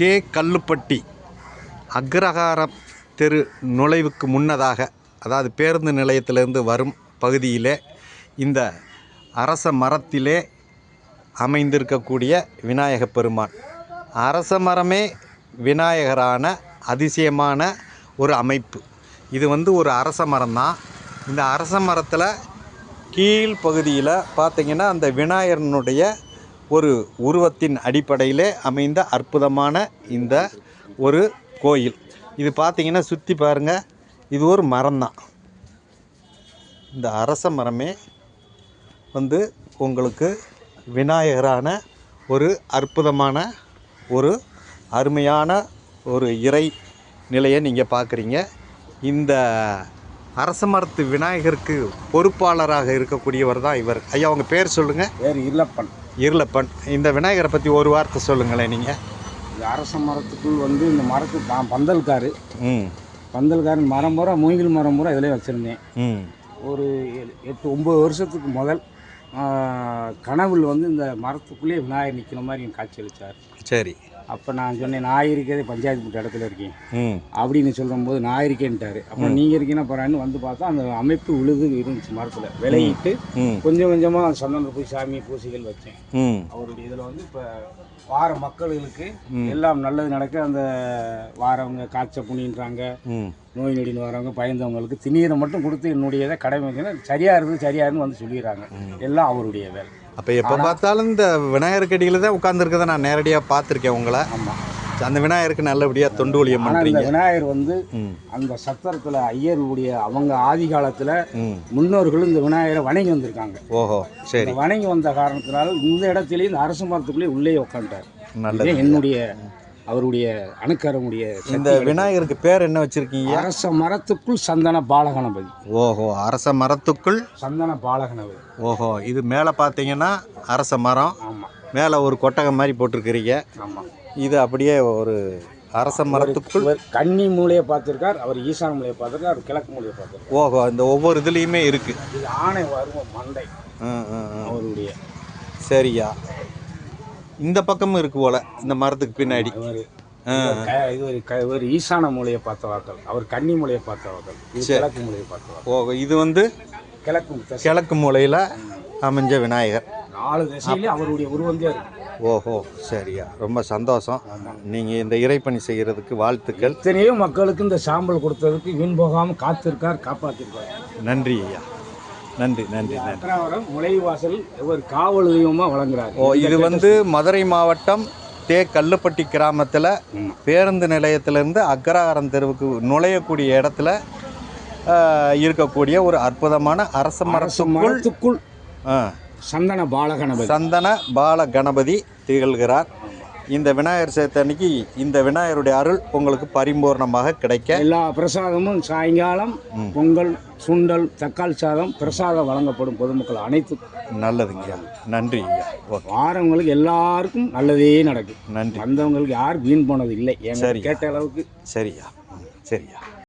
தே கல்லுப்பட்டி. அக்ரஹாரம் தெரு நுழைவுக்கு முன்னதாக அதாவது பேருந்து நிலையத்திலிருந்து வரும் பகுதியிலே இந்த அரச மரத்திலே அமைந்திருக்கக்கூடிய விநாயக பெருமான். அரச மரமே விநாயகரான அதிசயமான ஒரு அமைப்பு. இது வந்து ஒரு அரச மரம் தான் இந்த அரச மரத்தில் கீழ் பகுதியில் பார்த்திங்கன்னா அந்த விநாயகனுடைய ஒரு உருவத்தின் அடிப்படையிலே அமைந்த அற்புதமான இந்த ஒரு கோயில். இது பார்த்தீங்கன்னா சுற்றி பாருங்கள் இது ஒரு மரம்தான். இந்த அரச மரமே வந்து உங்களுக்கு விநாயகரான ஒரு அற்புதமான ஒரு அருமையான ஒரு இறை நிலையை நீங்கள் பார்க்குறீங்க இந்த அரச மரத்து விநாயகருக்கு பொறுப்பாளராக இருக்கக்கூடியவர் தான் இவர். ஐயா உங்க பேர் சொல்லுங்கள் வேறு இல்லப்பன் இருளப்பன் இந்த விநாயகரை பற்றி ஒரு வார்த்தை சொல்லுங்களேன் நீங்கள் இந்த அரச மரத்துக்குள் வந்து இந்த மரத்து நான் பந்தல்காரு. ம். பந்தல்காரன் மரம் பூரா மூங்கில் மரம் பூரா இதிலே வச்சுருந்தேன். ம். ஒரு எட்டு ஒம்பது வருஷத்துக்கு முதல் கனவுல வந்து இந்த மரத்துக்குள்ளேயே விநாயகர் நிற்கிற மாதிரி காட்சி அளித்தார் சரி. அப்போ நான் சொன்னேன் நான் இருக்கிறதே பஞ்சாயத்து போட்ட இடத்துல இருக்கேன். அப்படின்னு சொல்லும்போது நான் இருக்கேன்ட்டாரு. அப்புறம் நீங்கள் இருக்கீங்கன்னா போகிறான்னு வந்து பார்த்தா அந்த அமைப்பு விழுது இருந்துச்சு மரத்தில். விளையிட்டு கொஞ்சம் கொஞ்சமாக சந்தனம் போய் சாமி பூசிகள் வச்சேன். அவருடைய இதில் வந்து இப்போ வார மக்களுக்கு எல்லாம் நல்லது நடக்க அந்த வாரவங்க காய்ச்ச புண்ணின்றாங்க நோய் நொடின்னு வரவங்க பயந்தவங்களுக்கு திணீரை மட்டும் கொடுத்து என்னுடைய இதை கடமை வைக்கணும். சரியா இருக்குது சரியா இருக்குன்னு வந்து சொல்லிடுறாங்க. எல்லாம் அவருடைய வேலை. அப்போ எப்போ பார்த்தாலும் இந்த விநாயகர் கடியில் தான் உட்காந்துருக்கதை நான் நேரடியாக பார்த்துருக்கேன் உங்களை. ஆமாம் அந்த விநாயகருக்கு நல்லபடியாக தொண்டு ஒழியம் பண்ணுறீங்க விநாயகர் வந்து அந்த சத்திரத்தில் ஐயருடைய அவங்க ஆதி காலத்தில் முன்னோர்களும் இந்த விநாயகரை வணங்கி வந்திருக்காங்க. ஓஹோ சரி. வணங்கி வந்த காரணத்தினால இந்த இடத்துலயே இந்த அரச மரத்துக்குள்ளேயே உள்ளே உட்காந்துட்டார் நல்லது என்னுடைய அவருடைய அணுக்கரமுடைய இந்த விநாயகருக்கு பேர் என்ன வச்சிருக்கீங்க? அரச மரத்துக்குள் சந்தன பாலகணபதி. ஓஹோ அரச மரத்துக்குள்? சந்தன பாலகணபதி. ஓஹோ இது மேலே பார்த்தீங்கன்னா அரச மரம். ஆமாம் மேலே ஒரு கொட்டகம் மாதிரி போட்டிருக்கிறீங்க. ஆமாம் இது அப்படியே ஒரு அரச மரத்துக்குள்? கன்னி மூலையை பார்த்திருக்கார் அவர் ஈசான மூலையை பார்த்திருக்கார் அவர் கிழக்கு மூலையை பார்த்திருக்கார். ஓஹோ இந்த ஒவ்வொரு இதுலேயுமே இருக்கு. இது ஆணை வருவம் மண்டை. அவருடைய சரியா. இந்த பக்கமும் இருக்கு போல. இந்த மரத்துக்கு பின்னாடி. இவர் இவர் ஈசான மூலையை பார்த்த வாக்கள். அவர் கன்னி மூலையை பார்த்த வாக்கள். கிழக்கு மூலையை பார்த்த ஓஹோ இது வந்து கிழக்கு. கிழக்கு மூலையில் அமைஞ்ச விநாயகர். நாலு திசையிலே அவருடைய இருக்கு ஓஹோ சரியா. ரொம்ப சந்தோஷம். நீங்கள் இந்த இறைப்பணி செய்கிறதுக்கு வாழ்த்துக்கள். எத்தனையோ மக்களுக்கு இந்த சாம்பல் கொடுத்ததுக்கு வீண் போகாம காத்திருக்கார் காப்பாத்திருக்கார். நன்றி ஐயா. நன்றி நன்றி அக்ரஹாரம் நுழைவாசல் ஒரு காவல் தெய்வமா வழங்குறாரு. ஓ இது வந்து மதுரை மாவட்டம் தே கல்லுப்பட்டி கிராமத்தில். பேருந்து நிலையத்திலேருந்து அக்ரஹாரம் தெருவுக்கு நுழையக்கூடிய இடத்துல இருக்கக்கூடிய ஒரு அற்புதமான அரச மரத்துக்குள் சந்தன பாலகணபதி. சந்தன பால கணபதி திகழ்கிறார். இந்த விநாயகர் சேர்த்த அன்னைக்கு இந்த விநாயகருடைய அருள் உங்களுக்கு பரிபூர்ணமாக கிடைக்க. எல்லா பிரசாதமும் சாயங்காலம் பொங்கல் சுண்டல் தக்காளி சாதம் பிரசாதம் வழங்கப்படும் பொதுமக்கள் அனைத்து நல்லதுங்க நன்றி வாரவங்களுக்கு எல்லாருக்கும் நல்லதே நடக்கும். நன்றி. வந்தவங்களுக்கு யாரும் வீண் போனது இல்லை. சரிங்க. கேட்ட அளவுக்கு. சரியா சரியா